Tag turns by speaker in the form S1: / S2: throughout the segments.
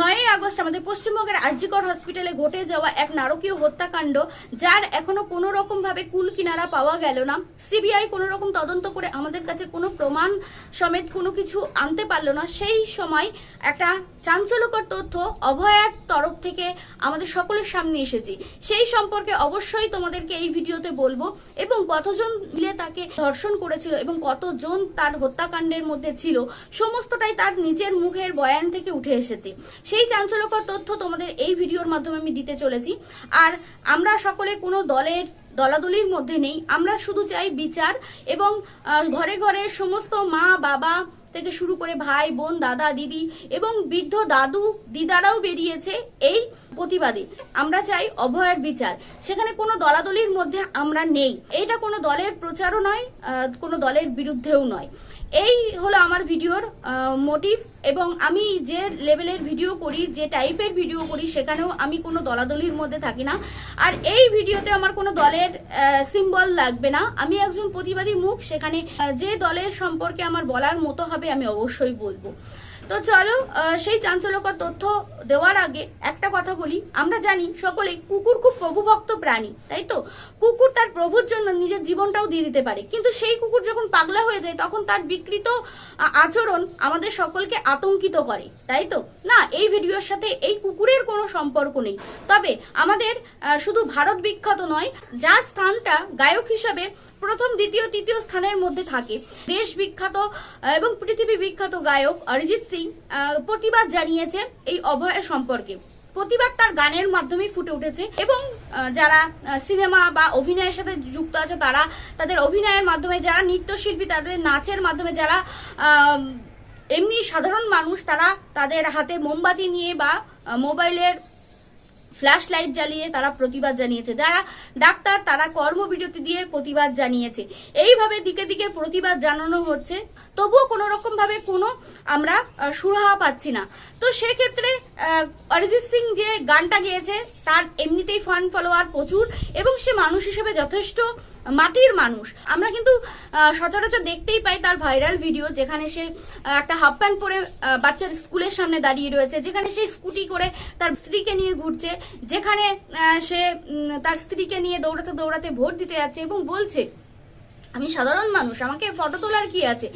S1: নয়ই আগস্ট আমাদের পশ্চিমবঙ্গের আরজিকর হসপিটালে ঘটে যাওয়া এক নারকীয় হত্যাকাণ্ড, যার এখনও কোনো রকম ভাবে কুল কিনারা পাওয়া গেল না। সিবিআই কোনো রকম তদন্ত করে আমাদের কাছে কোনো প্রমাণ সমেত কোনো কিছু আনতে পারল না। সেই সময় একটা চাঞ্চল্যকর তথ্য অভয়ার তরফ থেকে আমাদের সকলের সামনে এসেছে। সেই সম্পর্কে অবশ্যই তোমাদেরকে এই ভিডিওতে বলব এবং কতজন মিলে তাকে ধর্ষণ করেছিল এবং কতজন তার হত্যাকাণ্ডের মধ্যে ছিল, সমস্তটাই তার নিজের মুখের বয়ান থেকে উঠে এসেছে। সেই চাঞ্চল্যকর তথ্য তোমাদের এই ভিডিওর মাধ্যমে আমি দিতে চলেছি। আর আমরা সকলে কোনো দলের দলাদলির মধ্যে নেই। আমরা শুধু চাই বিচার এবং ঘরে ঘরে সমস্ত মা, বাবা থেকে শুরু করে ভাই, বোন, দাদা, দিদি এবং বৃদ্ধ, দাদু, দিদারাও বেরিয়েছে এই প্রতিবাদে। আমরা চাই অভয়ের বিচার। সেখানে কোনো দলাদলির মধ্যে আমরা নেই। এটা কোনো দলের প্রচারও নয় কোনো দলের বিরুদ্ধেও নয়। এই হলো আমার ভিডিওর মোটিভ এবং আমি যে লেভেলের ভিডিও করি, যে টাইপের ভিডিও করি, সেখানেও আমি কোনো দলাদলির মধ্যে থাকি না। আর এই ভিডিওতে আমার কোনো দলের সিম্বল লাগবে না। আমি একজন প্রতিবাদী মুখ, সেখানে যে দলের সম্পর্কে আমার বলার মতো হবে, আমি অবশ্যই বলব। তো চলো সেই চাঞ্চল্যকর তথ্য দেওয়ার আগে একটা কথা বলি। আমরা জানি সকলেই কুকুর খুব প্রভুভক্ত প্রাণী, তাই তো? কুকুর তার প্রভুর জন্য নিজের জীবনটাও দিয়ে দিতে পারে। কিন্তু সেই কুকুর যখন পাগলা হয়ে যায়, তখন তার বিকৃত আচরণ আমাদের সকলকে আতঙ্কিত করে, তাই তো? না, এই ভিডিওর সাথে এই কুকুরের কোনো সম্পর্ক নেই। তবে আমাদের শুধু ভারত বিখ্যাত নয়, যার স্থানটা গায়ক হিসাবে প্রথম, দ্বিতীয়, তৃতীয় স্থানের মধ্যে থাকে। দেশ বিখ্যাত এবং পৃথিবী বিখ্যাত গায়ক অরিজিৎ সিং প্রতিবাদ জানিয়েছে এই অভয়ের সম্পর্কে। প্রতিবাদ তার গানের মাধ্যমেই ফুটে উঠেছে এবং যারা সিনেমা বা অভিনয়ের সাথে যুক্ত আছে তারা তাদের অভিনয়ের মাধ্যমে, যারা নৃত্যশিল্পী তাদের নাচের মাধ্যমে, যারা এমনি সাধারণ মানুষ তারা তাদের হাতে মোমবাতি নিয়ে বা মোবাইলের ফ্ল্যাশ লাইট জ্বালিয়ে তারা প্রতিবাদ জানিয়েছে। যারা ডাক্তার, তারা কর্মবিরতি দিয়ে প্রতিবাদ জানিয়েছে। এইভাবে দিকে দিকে প্রতিবাদ জানানো হচ্ছে। তবুও কোনো রকম ভাবে কোনো আমরা সুরাহা পাচ্ছি না। তো সেক্ষেত্রে অরিজিৎ সিং যে গানটা গেয়েছে, তার এমনিতেই ফান ফলোয়ার প্রচুর এবং সে মানুষ হিসেবে যথেষ্ট মাটির মানুষ। আমরা কিন্তু সচরাচর দেখতেই পাই তার ভাইরাল ভিডিও, যেখানে সে একটা হাফ প্যান্ট পরে বাচ্চার স্কুলের সামনে দাঁড়িয়ে রয়েছে, যেখানে সে স্কুটি করে তার স্ত্রীকে নিয়ে ঘুরছে, যেখানে সে তার স্ত্রীকে নিয়ে দৌড়াতে দৌড়াতে ভোট দিতে যাচ্ছে এবং বলছে, আমি সাধারণ মানুষ, আমাকে ফটো তোলার কি আছে?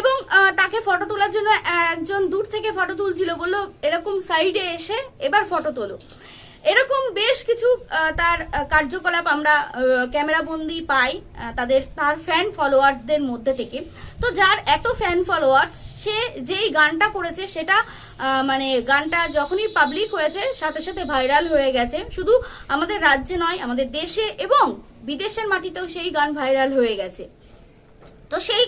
S1: এবং তাকে ফটো তোলার জন্য একজন দূর থেকে ফটো তুলছিল, বলল, এরকম সাইডে এসে এবার ফটো তোলো। এরকম বেশ কিছু তার কার্যকলাপ আমরা ক্যামেরা বন্দি পাই তাদের, তার ফ্যান ফলোয়ারদের মধ্যে থেকে। তো যার এত ফ্যান ফলোয়ার্স সে যেই গানটা করেছে, সেটা মানে গানটা যখনই পাবলিক হয়েছে, সাথে সাথে ভাইরাল হয়ে গেছে। শুধু আমাদের রাজ্যে নয়, আমাদের দেশে এবং বিদেশের মাটিতেও সেই গান ভাইরাল হয়ে গেছে। তো সেই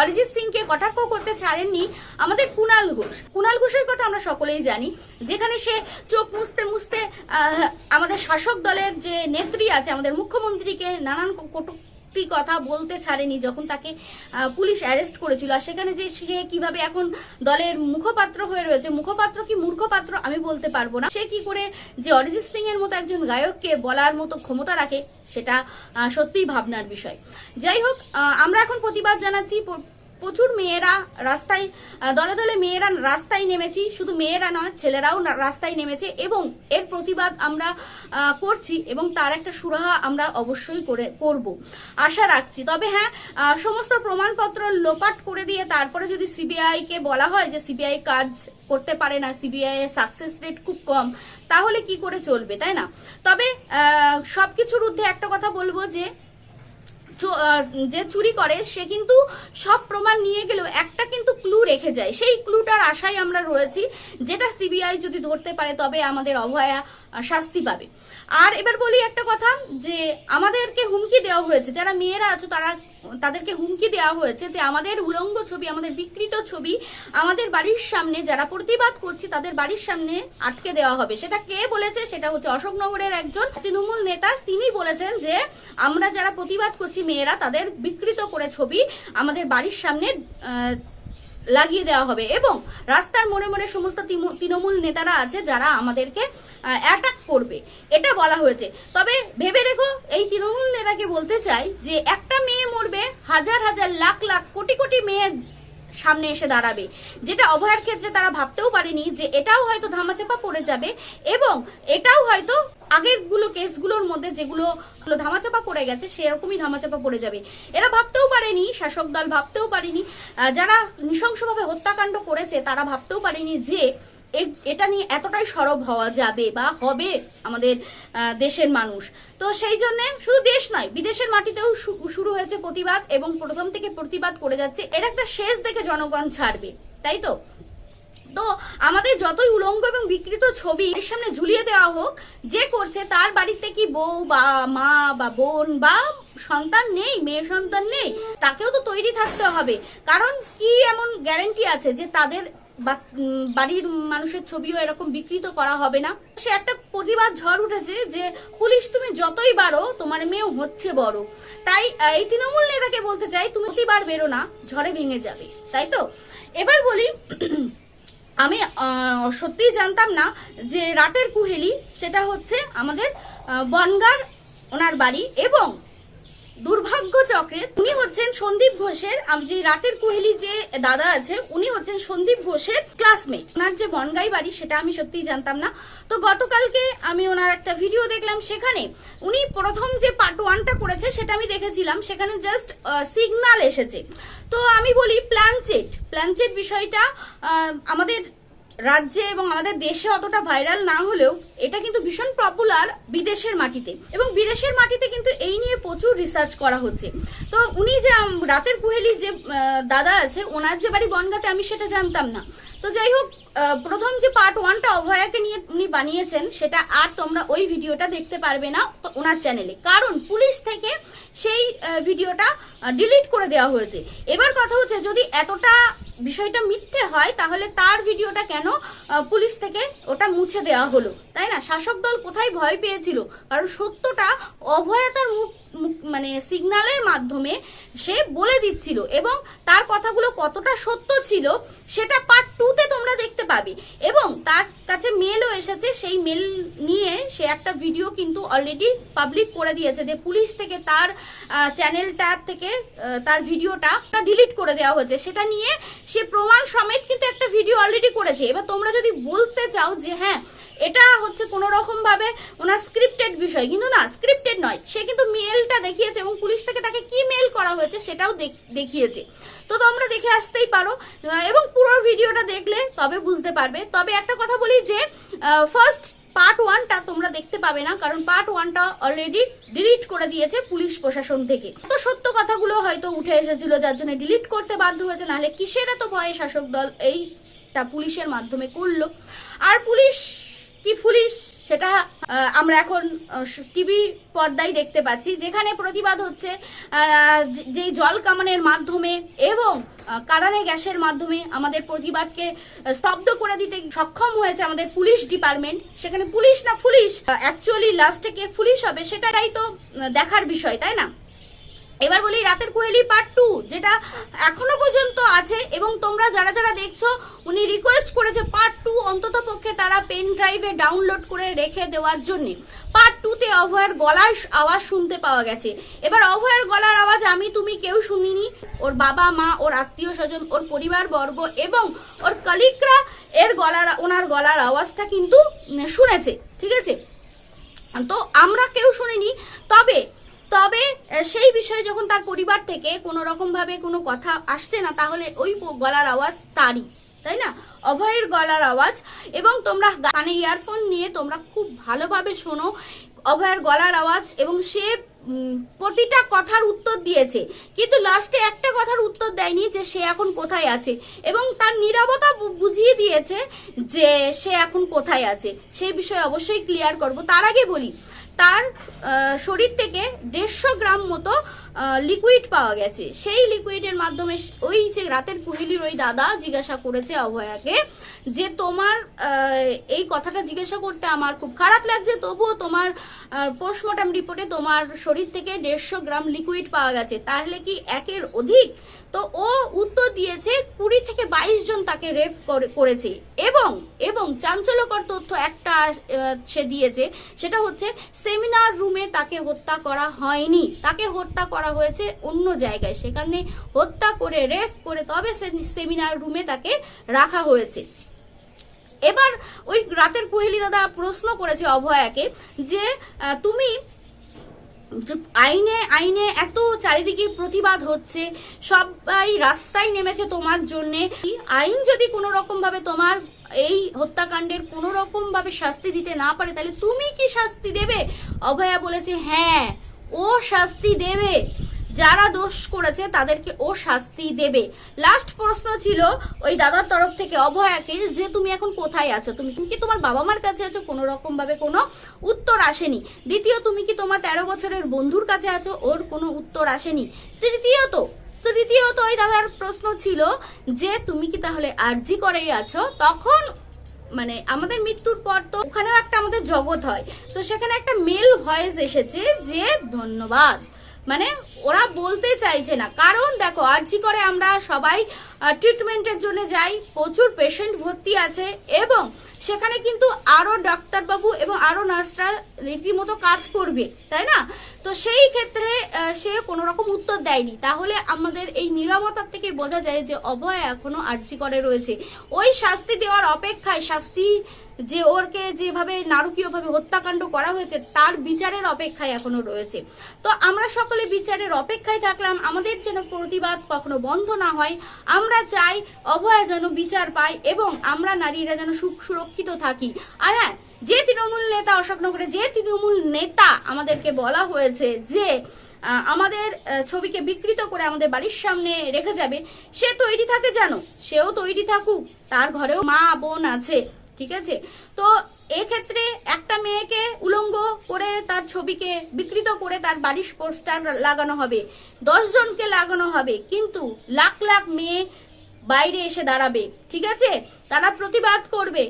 S1: অরিজিৎ সিংকে কটাক্ষ করতে ছাড়েননি আমাদের কুনাল ঘোষ। কুনাল ঘোষের কথা আমরা সকলেই জানি, যেখানে সে চোখ মুছতে মুছতে আমাদের শাসক দলের যে নেত্রী আছে, আমাদের মুখ্যমন্ত্রীকে নানান কটূক্তি কথা বলতে ছাড়েনি যখন তাকে পুলিশ অ্যারেস্ট করেছিল। আর সেখানে যে সে কীভাবে এখন দলের মুখপাত্র হয়ে রয়েছে, মুখপাত্র কি মূর্খপাত্র আমি বলতে পারব না। সে কি করে যে অরিজিৎ সিং এর মতো একজন গায়ককে বলার মতো ক্ষমতা রাখে, সেটা সত্যিই ভাবনার বিষয়। যাই হোক আমরা এখন প্রতিবাদ জানাচ্ছি প্রচুর মেয়েরা রাস্তায় দলে দলে মেয়েরা রাস্তায় নেমেছি, শুধু মেয়েরা নয়, ছেলেরাও রাস্তায় নেমেছে এবং এর প্রতিবাদ আমরা করছি এবং তার একটা সুরাহা আমরা অবশ্যই করে, করব। আশা রাখছি। তবে হ্যাঁ সমস্ত প্রমাণপত্র লোপাট করে দিয়ে তারপরে যদি সিবিআই কে বলা হয় যে সিবিআই কাজ করতে পারে না, সিবিআই এর সাকসেস রেট খুব কম, তাহলে কি করে চলবে, তাই না? তবে সবকিছুর ঊর্ধ্বে একটা কথা বলব যে যে চুরি করে, সে কিন্তু সব প্রমাণ নিয়ে গেলেও একটা কিন্তু ক্লু রেখে যায়। সেই ক্লুটার আশায় আমরা রয়েছি, যেটা সিবিআই যদি ধরতে পারে, তবে আমাদের অভয়া শাস্তি পাবে। আর এবার বলি একটা কথা, যে আমাদেরকে হুমকি দেওয়া হয়েছে, যারা মেয়েরা আছো, তারা তাদেরকে হুমকি দেওয়া হয়েছে যে আমাদের উলঙ্গ ছবি, আমাদের বিকৃত ছবি আমাদের বাড়ির সামনে, যারা প্রতিবাদ করছে তাদের বাড়ির সামনে আটকে দেওয়া হবে। সেটা কে বলেছে? সেটা হচ্ছে অশোকনগরের একজন তৃণমূল নেতা। তিনি বলেছেন যে আমরা যারা প্রতিবাদ করছি মেয়েরা, তাদের বিকৃত করে ছবি আমাদের বাড়ির সামনে লাগিয়ে দেওয়া হবে। এবং রাস্তার মোড়ে মনে সমস্ত তৃণমূল নেতারা আছে যারা আমাদেরকে অ্যাটাক করবে। এটা বলা হয়েছে। তবে ভেবে রেখো, এই তৃণমূল নেতাকে বলতে চাই যে একটা মেয়ে মরবে, হাজার হাজার লাখ লাখ কোটি কোটি মেয়ে সামনে এসে দাঁড়াবে। যেটা অভয়ার ক্ষেত্রে তারা ভাবতেও পারেনি যে এটাও হয়তো ধামাচাপা পড়ে যাবে এবং এটাও হয়তো আগেরগুলো কেসগুলোর মধ্যে যেগুলো গুলো ধামাচাপা পড়ে গেছে, সেরকমই ধামাচাপা পড়ে যাবে। এরা ভাবতেও পারেনি, শাসক দল ভাবতেও পারেনি যারা নৃশংসভাবে হত্যাকাণ্ড করেছে তারা ভাবতেও পারেনি যে এটা নিয়ে এতটাই সরব হওয়া যাবে বা হবে আমাদের দেশের মানুষ। তো সেই জন্য শুধু দেশ নয়, বিদেশের মাটিতেও শুরু হয়েছে প্রতিবাদ এবং প্রথম থেকে প্রতিবাদ করে যাচ্ছে। এর একটা শেষ দেখে জনগণ ছাড়বে, তাই তো? তো আমাদের যতই উলঙ্গ এবং বিকৃত ছবি এর সামনে ঝুলিয়ে দেওয়া হোক, যে করছে তার বাড়িতে কি বউ বা মা বা বোন বা সন্তান নেই, মেয়ে সন্তান নেই, তাকেও তো তৈরি থাকতে হবে। কারণ কি এমন গ্যারেন্টি আছে যে তাদের বাড়ির মানুষের ছবিও এরকম বিকৃত করা হবে না। সে একটা প্রতিবাদ ঝড় উঠেছে যে, পুলিশ, তুমি যতই বাড়ো, তোমার মেয়েও হচ্ছে বড়। তাই এই তৃণমূল নেতাকে বলতে চাই, তুমি প্রতিবার বেরো না, ঝড়ে ভেঙে যাবে। তাই তো? এবার বলি, আমি সত্যিই জানতাম না যে, রাতের কুহেলি, সেটা হচ্ছে আমাদের বনগার ওনার বাড়ি এবং দুর্ভাগ্য চক্রে উনি হচ্ছেন সন্দীপ ঘোষের যে রাতের কোহেলি যে দাদা আছে, উনি হচ্ছেন সন্দীপ ঘোষের ক্লাসমেট ওনার যে বনগাই বাড়ি, সেটা আমি সত্যিই জানতাম না। তো গতকালকে আমি ওনার একটা ভিডিও দেখলাম সেখানে। উনি প্রথম যে পার্ট ওয়ানটা করেছে, সেটা আমি দেখেছিলাম। সেখানে জাস্ট সিগনাল এসেছে। তো আমি বলি প্ল্যানচেট প্ল্যানচেট বিষয়টা আমাদের রাজ্যে এবং আমাদের দেশে অতটা ভাইরাল না হলেও এটা কিন্তু ভীষণ পপুলার বিদেশের মাটিতে। এবং বিদেশের মাটিতে কিন্তু এই নিয়ে প্রচুর রিসার্চ করা হচ্ছে। তো উনি যে রাতের কুহেলি যে দাদা আছে, ওনার যে বাড়ি বনগাতে আমি সেটা জানতাম না। তো যাই হোক প্রথম যে পার্ট ওয়ানটা অভয়াকে নিয়ে উনি বানিয়েছেন, সেটা আর তোমরা ওই ভিডিওটা দেখতে পারবে না ওনার চ্যানেলে কারণ পুলিশ থেকে সেই ভিডিওটা ডিলিট করে দেওয়া হয়েছে। এবার কথা হচ্ছে, যদি এতটা বিষয়টা মিথ্যে হয়, তাহলে তার ভিডিওটা কেন পুলিশ থেকে ওটা মুছে দেওয়া হলো? তাই না? শাসক দল কোথায় ভয় পেয়েছিল? কারণ সত্যটা অভয়তার মুখ, মুখ- মানে সিগন্যালের মাধ্যমে সে বলে দিচ্ছিল। এবং তার কথাগুলো কতটা সত্য ছিল, সেটা পার্ট টুতে তোমরা দেখতে পাবে। এবং তার কাছে মেলও এসেছে, সেই মেল নিয়ে সে একটা ভিডিও কিন্তু অলরেডি পাবলিক করে দিয়েছে যে পুলিশ থেকে তার চ্যানেলটা থেকে তার ভিডিওটা ডিলিট করে দেওয়া হয়েছে। সেটা নিয়ে সে প্রমাণ সমেত কিন্তু একটা ভিডিও অলরেডি করেছে। এবার তোমরা যদি বলতে চাও যে হ্যাঁ এটা হচ্ছে কোনো রকম ভাবে ওনার স্ক্রিপ্টেড বিষয়, কিন্তু না স্ক্রিপ্টেড নয়। সে কিন্তু মেলটা দেখিয়েছে এবং পুলিশ থেকে তাকে কি হয়েছে, সেটাও দেখ- দেখিয়েছে। তো তোমরা দেখে আসতেই পারো। এবং পুরো ভিডিওটা দেখলে তবে বুঝতে পারবে। তবে একটা কথা বলি যে ফার্স্ট পার্ট ওয়ানটা তোমরা দেখতে পাবে না, কারণ পার্ট ওয়ানটা অলরেডি ডিলিট করে দিয়েছে পুলিশ প্রশাসন থেকে। তো সত্য কথাগুলো হয়তো উঠে এসেছিল, যার জন্য ডিলিট করতে বাধ্য হয়েছে, নাহলে কিসের এত ভয়ে শাসক দল এইটা পুলিশের মাধ্যমে করল? আর পুলিশ সেটা আমরা এখন টিভি পর্দায় দেখতে পাচ্ছি, যেখানে প্রতিবাদ হচ্ছে যে- জল কামানের মাধ্যমে এবং কারানে গ্যাসের মাধ্যমে আমাদের প্রতিবাদকে স্তব্ধ করে দিতে সক্ষম হয়েছে আমাদের পুলিশ ডিপার্টমেন্ট। সেখানে পুলিশ না, পুলিশ অ্যাকচুয়ালি লাস্টে কে পুলিশ হবে, সেটাই তো দেখার বিষয়, তাই না? এবার বলি রাতের কোহেলি পার্ট টু যেটা এখনও পর্যন্ত আছে এবং তোমরা যারা যারা দেখছ, উনি রিকোয়েস্ট করেছে পার্ট টু অন্তত পক্ষে তারা পেন ড্রাইভে ডাউনলোড করে রেখে দেওয়ার জন্য। পার্ট টুতে অভয়ের গলার আওয়াজ শুনতে পাওয়া গেছে। এবার অভয়ের গলার আওয়াজ আমি তুমি কেউ শুনিনি। ওর বাবা, মা, ওর আত্মীয় স্বজন, ওর পরিবার বর্গ এবং ওর কলিকরা এর গলার, ওনার গলার আওয়াজটা কিন্তু শুনেছে, ঠিক আছে? তো আমরা কেউ শুনিনি। তবে তবে সেই বিষয়ে যখন তার পরিবার থেকে কোনো রকম ভাবে কোনো কথা আসছে না, তাহলে ওই গলার আওয়াজ তারই, তাই না? অভয়ের গলার আওয়াজ। এবং তোমরা কানে ইয়ারফোন নিয়ে তোমরা খুব ভালোভাবে শোনো অভয়ের গলার আওয়াজ এবং সে প্রতিটা কথার উত্তর দিয়েছে। কিন্তু লাস্টে একটা কথার উত্তর দেয়নি যে সে এখন কোথায় আছে। এবং তার নীরবতা বুঝিয়ে দিয়েছে যে সে এখন কোথায় আছে। সেই বিষয়ে অবশ্যই ক্লিয়ার করব। তার আগে বলি তার শরীর থেকে দেড়শো গ্রাম মতো লিকুইড পাওয়া গেছে। সেই লিকুইডের মাধ্যমে ওই যে রাতের কুহেলির ওই দাদা জিজ্ঞাসা করেছে অভয়াকে যে তোমার এই কথাটা জিজ্ঞাসা করতে আমার খুব খারাপ লাগছে, তবুও তোমার পোস্টমর্টম রিপোর্টে তোমার শরীর থেকে দেড়শো গ্রাম লিকুইড পাওয়া গেছে। তাহলে কি একের অধিক? তো ও উত্তর দিয়েছে, কুড়ি থেকে বাইশ জন তাকে রেপ করেছে। এবং এবং চাঞ্চল্যকর তথ্য একটা সে দিয়েছে, সেটা হচ্ছে সেমিনার রুমে তাকে হত্যা করা হয়নি। তাকে হত্যা করা হয়েছে অন্য জায়গায়। সেখানে হত্যা করে, রেপ করে, তবে সেমিনার রুমে তাকে রাখা হয়েছে। এবার ওই রাতের কোহেলি দাদা প্রশ্ন করেছে অভয়াকে যে তুমি আইনে আইনে এত চারিদিকে প্রতিবাদ হচ্ছে, সবাই রাস্তায় নেমেছে তোমার জন্যে। আইন যদি কোনো রকম ভাবে তোমার এই হত্যাকাণ্ডের কোনো রকম ভাবে শাস্তি দিতে না পারে, তাহলে তুমি কি শাস্তি দেবে? অভয়া বলেছে হ্যাঁ। ও শাস্তি দেবে। যারা দোষ করেছে তাদেরকে ও শাস্তি দেবে। লাস্ট প্রশ্ন ছিল ওই দাদার তরফ থেকে অভয়াকে যে তুমি এখন কোথায় আছো? তুমি কি তোমার বাবা মার কাছে আছো? কোনো রকম ভাবে কোনো উত্তর আসেনি। দ্বিতীয়, তুমি কি তোমার তেরো বছরের বন্ধুর কাছে আছো? ওর কোনো উত্তর আসেনি। তৃতীয়ত তৃতীয়ত ওই দাদার প্রশ্ন ছিল যে, তুমি কি তাহলে আরজি করেই আছো? তখন মানে আমাদের মৃত্যুর পর তো ওখানেও একটা আমাদের জগৎ হয়। তো সেখানে একটা মেল ভয়েস এসেছে যে ধন্যবাদ। মানে ওরা বলতে চাইছে না। কারণ দেখো, আর্জি করে আমরা সবাই ট্রিটমেন্টের জন্য যাই, প্রচুর পেশেন্ট ভর্তি আছে এবং সেখানে কিন্তু আরও ডাক্তারবাবু এবং আরও নার্সরা রীতিমতো কাজ করবে, তাই না? তো সেই ক্ষেত্রে সে কোনো রকম উত্তর দেয়নি। তাহলে আমাদের এই নিরবতার থেকে বোঝা যায় যে অভয় এখনও আর্জি করে রয়েছে। ওই শাস্তি দেওয়ার অপেক্ষায় শাস্তি যে ওরকে যেভাবে নারকীয়ভাবে হত্যাকাণ্ড করা হয়েছে, তার বিচারের অপেক্ষায় এখনও রয়েছে। তো আমরা সকলে বিচারের অপেক্ষায় থাকলাম। আমাদের যেন প্রতিবাদ কখনো বন্ধ না হয়। আমরা চাই, অভয়া যেন বিচার পায় এবং আমরা নারীরা যেন সুরক্ষিত থাকি। আর হ্যাঁ যে তৃণমূল নেতা অশোকনগরে, যে তৃণমূল নেতা আমাদেরকে বলা হয়েছে যে আমাদের ছবিকে বিকৃত করে আমাদের বাড়ির সামনে রেখে যাবে, সে তৈরি থাকে জানো সেও তৈরি থাকুক, তার ঘরেও মা বোন আছে, ঠিক আছে? তো এক্ষেত্রে একটা মেয়েকে উলঙ্গ করে তার ছবিকে বিকৃত করে তার বাড়ির পোস্টার লাগানো হবে, দশ জনকে লাগানো হবে, কিন্তু লাখ লাখ মেয়ে বাইরে এসে দাঁড়াবে, ঠিক আছে? তারা প্রতিবাদ করবে।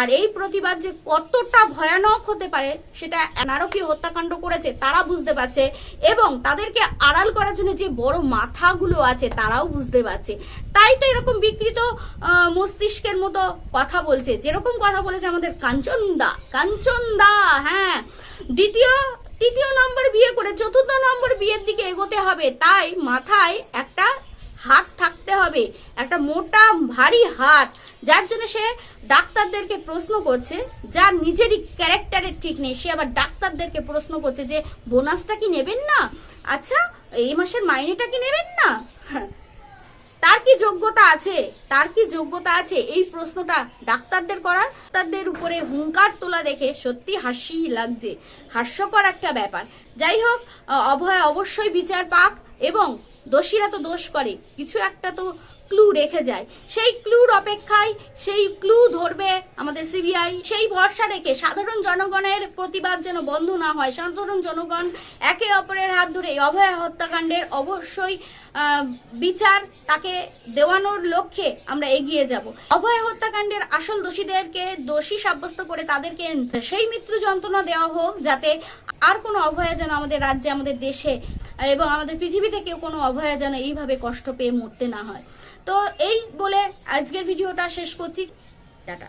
S1: আর এই প্রতিবাদ যে কতটা ভয়ানক হতে পারে, সেটা নারকীয় হত্যাকাণ্ড করেছে, তারা বুঝতে পারছে। এবং তাদেরকে আড়াল করার জন্য যে বড় মাথাগুলো আছে, তারাও বুঝতে পারছে। তাই তো এরকম বিকৃত মস্তিষ্কের মতো কথা বলছে। যেরকম কথা বলেছে আমাদের কাঞ্চন দা কাঞ্চন দা হ্যাঁ। দ্বিতীয়, তৃতীয় নম্বর বিয়ে করে, চতুর্থ নম্বর বিয়ের দিকে এগোতে হবে। তাই মাথায় একটা হাত থাকতে হবে, একটা মোটা, ভারী হাত। যার জন্য সে ডাক্তারদেরকে প্রশ্ন করছে যার নিজেরই ক্যারেক্টারের ঠিক নেই। সে আবার ডাক্তারদেরকে প্রশ্ন করছে যে, বোনাসটা কি নেবেন না? আচ্ছা এই মাসের মাইনেটা কি নেবেন না। তার কি যোগ্যতা আছে? তার কি যোগ্যতা আছে? এই প্রশ্নটা ডাক্তারদের করা। ডাক্তারদের উপরে হুঙ্কার তোলা দেখে সত্যি হাসি লাগছে। হাস্যকর একটা ব্যাপার। যাই হোক অভয় অবশ্যই বিচার পাক এবং দোষীরা তো দোষ করে। কিছু একটা তো ক্লু রেখে যায়। সেই ক্লুর অপেক্ষায় সেই ক্লু ধরবে আমাদের সিবিআই সেই ভরসা রেখে সাধারণ জনগণের প্রতিবাদ যেন বন্ধ না হয়। সাধারণ জনগণ একে অপরের হাত ধরে এই অভয় হত্যাকাণ্ডের অবশ্যই বিচার তাকে দেওয়ানোর লক্ষ্যে আমরা এগিয়ে যাব। অভয় হত্যাকাণ্ডের আসল দোষীদেরকে দোষী সাব্যস্ত করে তাদেরকে সেই মৃত্যু যন্ত্রণা দেওয়া হোক যাতে আর কোনো অভয়া যেন আমাদের রাজ্যে, আমাদের দেশে এবং আমাদের পৃথিবীতে কেউ কোনো অভয়া যেন এইভাবে কষ্ট পেয়ে মরতে না হয়। তো এই বলে আজকের ভিডিওটা শেষ করছি। টাটা।